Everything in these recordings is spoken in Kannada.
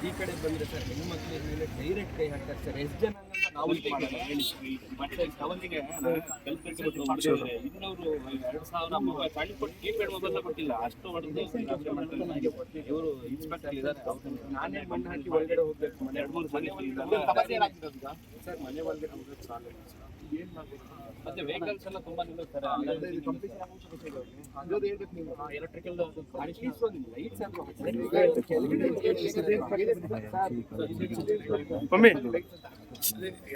ಈ ಕಡೆ ಬಂದ್ರೆ ಸರ್ ಮನೆ ಮೇಲೆ ಡೈರೆಕ್ಟ್ ಕೈ ಹಾಕ್ತಾರೆ ಸರ್ ಎಷ್ಟು ಜನ ನಾವು ಎರಡು ಸಾವಿರ ಮೊಬೈಲ್ ಸಣ್ಣ ಕೊಟ್ಟು ಕೀಪ್ಯಾಡ್ ಮೊಬೈಲ್ ಕೊಟ್ಟಿಲ್ಲ. ಅಷ್ಟು ಹೊಡೆದು ಇವರು ಇನ್ಸ್ಪೆಕ್ಟರ್ ಇದ್ದಾರೆ. ನಾನೇ ಮಣ್ಣು ಹಾಕಿ ಒಳಗಡೆ ಹೋಗ್ಬೇಕು. ಮನೆ ಎರಡು ಮೂರು ಮನೆ ಸರ್ ಮನೆ ಒಳಗಡೆ ಹೋಗೋದು ಸಾಲ ಮತ್ತೆ ವೆಹಿಕಲ್ಸ್ ಎಲ್ಲ ತುಂಬಾ ನಿಲ್ಲುತ್ತಾರೆ electrical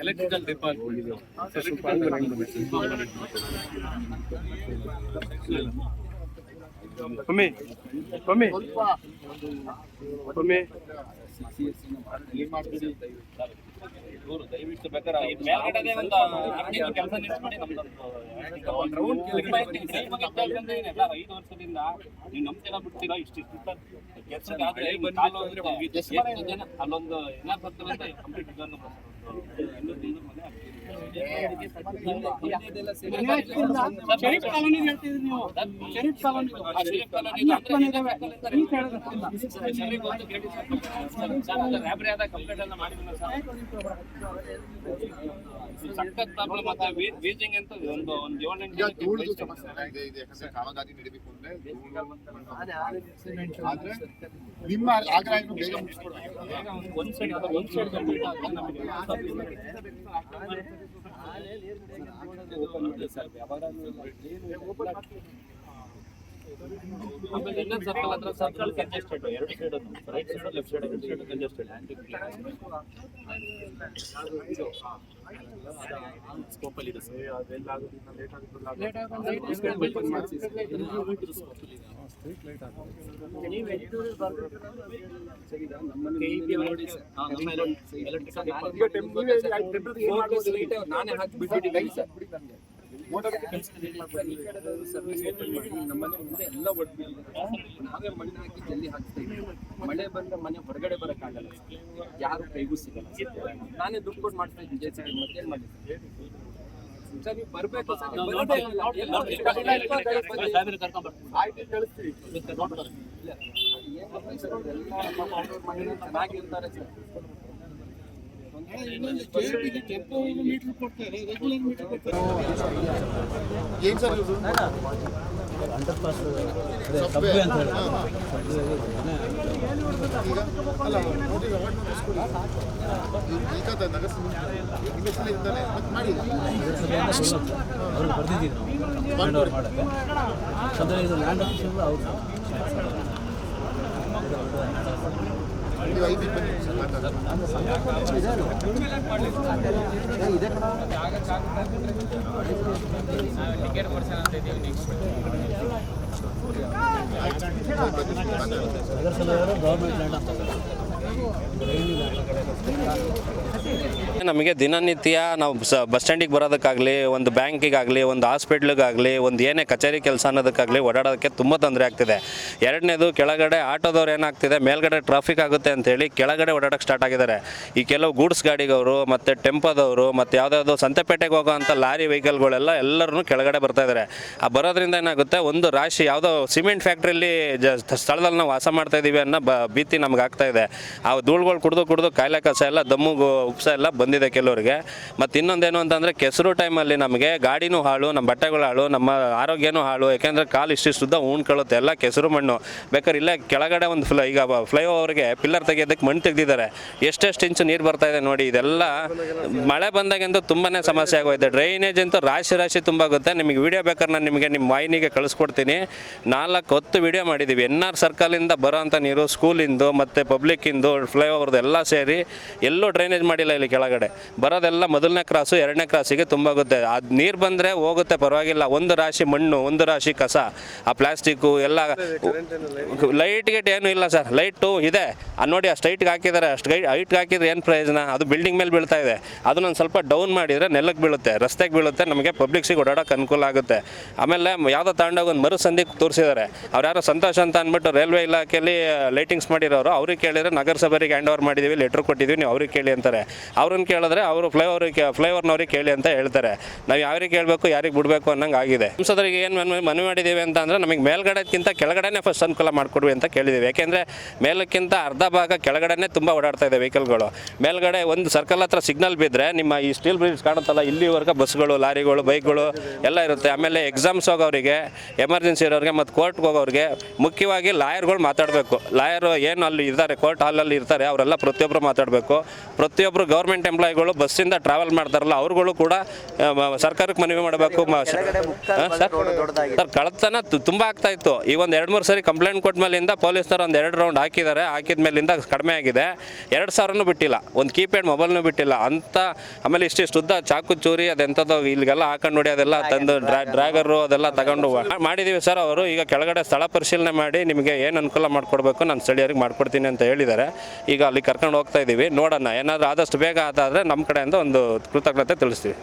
electrical department mummy mummy ಇವರು ದಯವಿಟ್ಟು ಬೇಕಾದ್ರೆ ಕೆಲಸ ನಿಲ್ಸ್ಬಿಡಿ ನಮ್ದು ಐದು ವರ್ಷದಿಂದ ನೀವು ಜನ ಬಿಡ್ತೀರಾ ಇಷ್ಟಿಷ್ಟು ಇಷ್ಟು ಕೆಲಸಕ್ಕೆ ಆದ್ರೆ ಕಾಲು ಹೋಗುತ್ತೆ. ಎಷ್ಟು ಜನ ಅಲ್ಲೊಂದು ಅಂತ ಕಂಪ್ಲೀಟ್ ಇನ್ನೊಂದು ಶರೀಫ್ ಕಾಲೋನಿ ಹೇಳ್ತಿದ್ರಿ ನೀವು ಶರೀಫ್ ಕಾಲೋನಿ ಕಂಪ್ಲೇಂಟ್ ಎಲ್ಲ ಮಾಡಿದ್ವಿ ಸರ್ ಸಖತ್ ಪ್ರಾಬ್ಲಮ್ ಮತ್ತೆ ಬೀಜಿಂಗ್ ಅಂತ ಒಂದು ಒಂದು ಏಳೆಂಟು ಜನಕ್ಕೆ ಸಮಸ್ಯೆ ಇದೆ ಇದೆ ಯಾಕಂದ್ರೆ ಕಾಮಗಾರಿ ನಡೀಬೇಕು ಅಂದ್ರೆ ಧೂಳು. ಆದ್ರೆ ನಿಮ್ಮ ಆಗ್ರಹ ಇನ್ನು ಬೇಗ ಮುಗಿಸ್ಕೊಡ್ಬೇಕು ಒಂದು ಒಂದ್ ಸೈಡ್ ಒಂದ್ ಸೈಡ್ ಕಂಪ್ಲೀಟ್ ಸರ್ ವ್ಯವಹಾರ ಆಮೇಲೆ ಇನ್ನೊಂದು ಸರ್ಕಲ್ ಹತ್ರ ಸರ್ಕಲ್ ಕಂಜೆಸ್ಟೆಡ್ ಎರಡು side right side left side ಎರಡು ಸೈಡ್ ಕಂಜೆಸ್ಟೆಡ್ ಸ್ಕೋಪ್ ಅಲ್ಲಿ ಇದೆ ಸರ್ ನಾನೇ ಹಾಕಿ ಬಿಟ್ಬಿಟ್ಟಿದ್ದೀನಿ ಸರ್ ನಮ್ಮನೆ ಮುಂದೆ ಎಲ್ಲ ಒಟ್ಟು ನಾವೇ ಮಣ್ಣು ಹಾಕಿ ಜಲ್ಲಿ ಹಾಕ್ತಾ ಇದ್ದೀವಿ ಮಳೆ ಬಂದ್ರೆ ಮನೆ ಹೊರಗಡೆ ಬರೋಕ್ಕಾಗಲ್ಲ ಯಾರು ಕೈಗೂ ಸಿಗಲ್ಲ ನಾನೇ ದುಡ್ಡು ಕೊಟ್ಟು ಮಾಡ್ತಾ ಇದ್ದೀನಿ ಜೆ ಸಿ ಮತ್ತೇನು ಮಾಡಿದ್ದೆ ಸರ್ ನೀವು ಬರಬೇಕು ಸರ್ ಇಲ್ಲ. ಏನ್ ಚೆನ್ನಾಗಿರ್ತಾರೆ ಸರ್ ಏನ್ ಸರ್ ಇದು ಅಲ್ಲ ಮಾಡಿ ಅಂದರೆ ಇದು ಲ್ಯಾಂಡ್ ಅವ್ರು ಬನ್ನಿ ಸರ್ ಮಾತಾಡೋಣ. ನಗರಸಭೆಯವರು ಗೌರ್ಮೆಂಟ್ ಲ್ಯಾಂಡ್ ಅಂತ ನಮಗೆ ದಿನನಿತ್ಯ ನಾವು ಬಸ್ ಸ್ಟ್ಯಾಂಡಿಗೆ ಬರೋದಕ್ಕಾಗಲಿ, ಒಂದು ಬ್ಯಾಂಕಿಗಾಗಲಿ, ಒಂದು ಹಾಸ್ಪಿಟ್ಲಿಗಾಗಲಿ, ಒಂದು ಏನೇ ಕಚೇರಿ ಕೆಲಸ ಅನ್ನೋದಕ್ಕಾಗಲಿ ಓಡಾಡೋದಕ್ಕೆ ತುಂಬ ತೊಂದರೆ ಆಗ್ತಿದೆ. ಎರಡನೇದು, ಕೆಳಗಡೆ ಆಟೋದವ್ರು ಏನಾಗ್ತಿದೆ, ಮೇಲ್ಗಡೆ ಟ್ರಾಫಿಕ್ ಆಗುತ್ತೆ ಅಂತೇಳಿ ಕೆಳಗಡೆ ಓಡಾಡೋಕ್ಕೆ ಸ್ಟಾರ್ಟ್ ಆಗಿದ್ದಾರೆ. ಈ ಕೆಲವು ಗೂಡ್ಸ್ ಗಾಡಿಗವರು, ಮತ್ತು ಟೆಂಪೋದವರು, ಮತ್ತು ಯಾವುದಾದ್ರು ಸಂತೆಪೇಟೆಗೆ ಹೋಗೋ ಅಂಥ ಲಾರಿ ವೆಹಿಕಲ್ಗಳೆಲ್ಲ ಎಲ್ಲರೂ ಕೆಳಗಡೆ ಬರ್ತಾ ಇದ್ದಾರೆ. ಆ ಬರೋದ್ರಿಂದ ಏನಾಗುತ್ತೆ, ಒಂದು ರಾಶಿ ಯಾವುದೋ ಸಿಮೆಂಟ್ ಫ್ಯಾಕ್ಟ್ರಿಯಲ್ಲಿ ಸ್ಥಳದಲ್ಲಿ ನಾವು ವಾಸ ಮಾಡ್ತಾ ಇದ್ದೀವಿ ಅನ್ನೋ ಬ, ಭೀತಿ ನಮ್ಗೆ ಆಗ್ತಾ ಇದೆ. ಆ ಧೂಳುಗಳು ಕುಡಿದು ಕುಡಿದು ಕಾಯಿಲೆ ಕಸ ಎಲ್ಲ, ದಮ್ಮು ಉಪ್ಸ ಎಲ್ಲ ಬಂದಿದೆ ಕೆಲವರಿಗೆ. ಮತ್ತು ಇನ್ನೊಂದೇನು ಅಂತಂದರೆ ಕೆಸರು ಟೈಮಲ್ಲಿ ನಮಗೆ ಗಾಡಿನೂ ಹಾಳು ನಮ್ಮ ಬಟ್ಟೆಗಳು ಹಾಳು, ನಮ್ಮ ಆರೋಗ್ಯನೂ ಹಾಳು, ಯಾಕೆಂದರೆ ಕಾಲು ಇಷ್ಟಿಷ್ಟುದ್ದ ಉಣ್ಕೊಳ್ಳುತ್ತೆ ಎಲ್ಲ ಕೆಸರು ಮಣ್ಣು. ಬೇಕಾದ್ರೆ ಇಲ್ಲೇ ಕೆಳಗಡೆ ಒಂದು ಫ್ಲೈ ಈಗ ಫ್ಲೈಓವರ್ಗೆ ಪಿಲ್ಲರ್ ತೆಗೆಯೋದಕ್ಕೆ ಮಣ್ಣು ತೆಗೆದಿದ್ದಾರೆ. ಎಷ್ಟೆಷ್ಟು ಇಂಚು ನೀರು ಬರ್ತಾ ಇದೆ ನೋಡಿ, ಇದೆಲ್ಲ ಮಳೆ ಬಂದಾಗಿಂದು ತುಂಬಾ ಸಮಸ್ಯೆ ಆಗೋಯ್ತು. ಡ್ರೈನೇಜ್ ಅಂತೂ ರಾಶಿ ರಾಶಿ ತುಂಬಾಗುತ್ತೆ ನಿಮಗೆ ವಿಡಿಯೋ ಬೇಕಾದ್ರೆ ನಾನು ನಿಮಗೆ ನಿಮ್ಮ ವಾಹಿನಿಗೆ ಕಳಿಸ್ಕೊಡ್ತೀನಿ. ನಾಲ್ಕು ಹೊತ್ತು ವಿಡಿಯೋ ಮಾಡಿದ್ದೀವಿ ಎನ್ ಆರ್ ಸರ್ಕಲಿಂದ ಬರೋಂಥ ನೀರು, ಸ್ಕೂಲಿಂದು, ಮತ್ತು ಪಬ್ಲಿಕ್ಕಿಂದು ಫ್ಲೈಓವರ್ದು ಎಲ್ಲ ಸೇರಿ ಎಲ್ಲೂ ಡ್ರೈನೇಜ್ ಮಾಡಿಲ್ಲ ಇಲ್ಲಿ ಕೆಳಗಡೆ. ಬರೋದೆಲ್ಲ ಮೊದಲನೇ ಕ್ರಾಸು, ಎರಡನೇ ಕ್ರಾಸಿಗೆ ತುಂಬಾಗುತ್ತೆ ಅದು ನೀರು ಬಂದರೆ ಹೋಗುತ್ತೆ, ಪರವಾಗಿಲ್ಲ. ಒಂದು ರಾಶಿ ಮಣ್ಣು, ಒಂದು ರಾಶಿ ಕಸ, ಆ ಪ್ಲಾಸ್ಟಿಕ್ಕು ಎಲ್ಲ ಲೈಟ್ ಗೇಟ್ ಏನೂ ಇಲ್ಲ ಸರ್. ಲೈಟು ಇದೆ. ನೋಡಿ ಅಷ್ಟು ಹೈಟ್ಗೆ ಹಾಕಿದ್ದಾರೆ ಅಷ್ಟು ಗೈ, ಹೈಟ್ಗೆ ಹಾಕಿದ್ರೆ ಏನು ಪ್ರಯೋಜನ? ಅದು ಬಿಲ್ಡಿಂಗ್ ಮೇಲೆ ಬೀಳ್ತಾ ಇದೆ. ಅದನ್ನ ಒಂದು ಸ್ವಲ್ಪ ಡೌನ್ ಮಾಡಿದರೆ ನೆಲಕ್ಕೆ ಬೀಳುತ್ತೆ, ರಸ್ತೆಗೆ ಬೀಳುತ್ತೆ, ನಮಗೆ ಪಬ್ಲಿಕ್ಸಿಗೆ ಓಡಾಡೋಕೆ ಅನುಕೂಲ ಆಗುತ್ತೆ. ಆಮೇಲೆ ಯಾವುದೋ ತಗೊಂಡೋಗಿ ಒಂದು ಮರು ಸಂಧಿಗೆ ತೋರಿಸಿದ್ದಾರೆ ಅವ್ರು ಯಾರೋ ಸಂತೋಷ ಅಂತ ಅಂದ್ಬಿಟ್ಟು ರೈಲ್ವೆ ಇಲಾಖೆಯಲ್ಲಿ ಲೈಟಿಂಗ್ಸ್ ಮಾಡಿರೋರು, ಅವ್ರಿಗೆ ಕೇಳಿದ್ರೆ ನಗರಸಭೆಗೆ ಹ್ಯಾಂಡ್ ಓವರ್ ಮಾಡಿದ್ದೀವಿ ಲೆಟ್ರ್ ಕೊಟ್ಟಿದ್ದೀವಿ ನೀವು ಅವ್ರಿಗೆ ಕೇಳಿ ಅಂತಾರೆ. ಅವ್ರನ್ನ ಕೇಳಿದ್ರೆ ಅವರು ಫ್ಲೈಓವರಿಗೆ ಫ್ಲೈಓವರ್ನವ್ರಿಗೆ ಕೇಳಿ ಅಂತ ಹೇಳ್ತಾರೆ. ನಾವು ಯಾರಿಗೆ ಕೇಳಬೇಕು, ಯಾರಿಗೆ ಬಿಡಬೇಕು ಅನ್ನಂಗೆ ಆಗಿದೆ. ಸಂಸದರಿಗೆ ಏನು ಮನವಿ ಮನವಿ ಮಾಡಿದ್ದೀವಿ ಅಂತ ಅಂದರೆ ನಮಗೆ ಮೇಲ್ಗಡೆಕ್ಕಿಂತ ಕೆಳಗಡೆನೇ ಫಸ್ಟ್ ಅನುಕೂಲ ಮಾಡಿಕೊಡ್ವಿ ಅಂತ ಕೇಳಿದ್ದೀವಿ ಯಾಕೆಂದರೆ ಮೇಲಕ್ಕಿಂತ ಅರ್ಧ ಭಾಗ ಕೆಳಗಡೆನೇ ತುಂಬ ಓಡಾಡ್ತಾ ಇದೆ ವೆಹಿಕಲ್ಗಳು ಮೇಲ್ಗಡೆ ಒಂದು ಸರ್ಕಲ್ ಹತ್ರ ಸಿಗ್ನಲ್ ಬಿದ್ದರೆ ನಿಮ್ಮ ಈ ಸ್ಟೀಲ್ ಬ್ರಿಡ್ಜ್ ಕಾಣುತ್ತಲ್ಲ, ಇಲ್ಲಿವರೆಗೆ ಬಸ್ಗಳು ಲಾರಿಗಳು, ಬೈಕ್ಗಳು ಎಲ್ಲ ಇರುತ್ತೆ. ಆಮೇಲೆ ಎಕ್ಸಾಮ್ಸ್ ಹೋಗೋರಿಗೆ ಎಮರ್ಜೆನ್ಸಿ ಇರೋರಿಗೆ ಮತ್ತು ಕೋರ್ಟ್ಗೆ ಹೋಗೋರಿಗೆ ಮುಖ್ಯವಾಗಿ ಲಾಯರ್ಗಳು ಮಾತಾಡಬೇಕು. ಲಾಯರು ಏನು ಅಲ್ಲಿ ಇದ್ದಾರೆ ಕೋರ್ಟ್ ಹಾಲಲ್ಲಿ ಇರ್ತಾರೆ ಅವರೆಲ್ಲ ಪ್ರತಿಯೊಬ್ಬರು ಮಾತಾಡಬೇಕು. ಪ್ರತಿಯೊಬ್ಬರು ಗೌರ್ಮೆಂಟ್ ಎಂಪ್ಲಾಯಿಗಳು ಬಸ್ಸಿಂದ ಟ್ರಾವೆಲ್ ಮಾಡ್ತಾರಲ್ಲ ಅವ್ರುಗಳು ಕೂಡ ಸರ್ಕಾರಕ್ಕೆ ಮನವಿ ಮಾಡಬೇಕು. ಸರ್ ಕಳತನ ತುಂಬ ಆಗ್ತಾ ಇತ್ತು. ಈ ಒಂದು ಎರಡು ಮೂರು ಸರಿ ಕಂಪ್ಲೇಂಟ್ ಕೊಟ್ಟ ಮೇಲಿಂದ ಪೊಲೀಸ್ನವ್ರು ಒಂದು ಎರಡು ರೌಂಡ್ ಹಾಕಿದ್ದಾರೆ. ಹಾಕಿದ ಮೇಲಿಂದ ಕಡಿಮೆ ಆಗಿದೆ. ಎರಡು ಸಾವಿರನೂ ಬಿಟ್ಟಿಲ್ಲ. ಒಂದು ಕೀಪ್ಯಾಡ್ ಮೊಬೈಲ್ನೂ ಬಿಟ್ಟಿಲ್ಲ. ಅಂತ ಆಮೇಲೆ ಇಷ್ಟಿಷ್ಟು ಉದ್ದ ಚಾಕು ಚೂರಿ ಅದೆಂಥದ್ದು ಇಲ್ಲಿಗೆಲ್ಲ ಹಾಕೊಂಡು ನೋಡಿ ಅದೆಲ್ಲ ತಂದು ಡ್ರಾ ಡ್ರ್ಯಾಗರು ಅದೆಲ್ಲ ತಗೊಂಡು ಮಾಡಿದ್ದೀವಿ ಸರ್ ಅವರು. ಈಗ ಕೆಳಗಡೆ ಸ್ಥಳ ಪರಿಶೀಲನೆ ಮಾಡಿ ನಿಮಗೆ ಏನು ಅನುಕೂಲ ಮಾಡಿಕೊಡ್ಬೇಕು ನಾನು ಸ್ಥಳೀಯರಿಗೆ ಮಾಡ್ಕೊಡ್ತೀನಿ ಅಂತ ಹೇಳಿದ್ದಾರೆ. ಈಗ ಅಲ್ಲಿ ಕರ್ಕೊಂಡು ಹೋಗ್ತಾ ಇದ್ದೀವಿ ನೋಡೋಣ. ಏನಾದರೂ ಆದಷ್ಟು ಬೇಗ ಅದಾದರೆ ನಮ್ಮ ಕಡೆಯಿಂದ ಒಂದು ಕೃತಜ್ಞತೆ ತಿಳಿಸ್ತೀವಿ.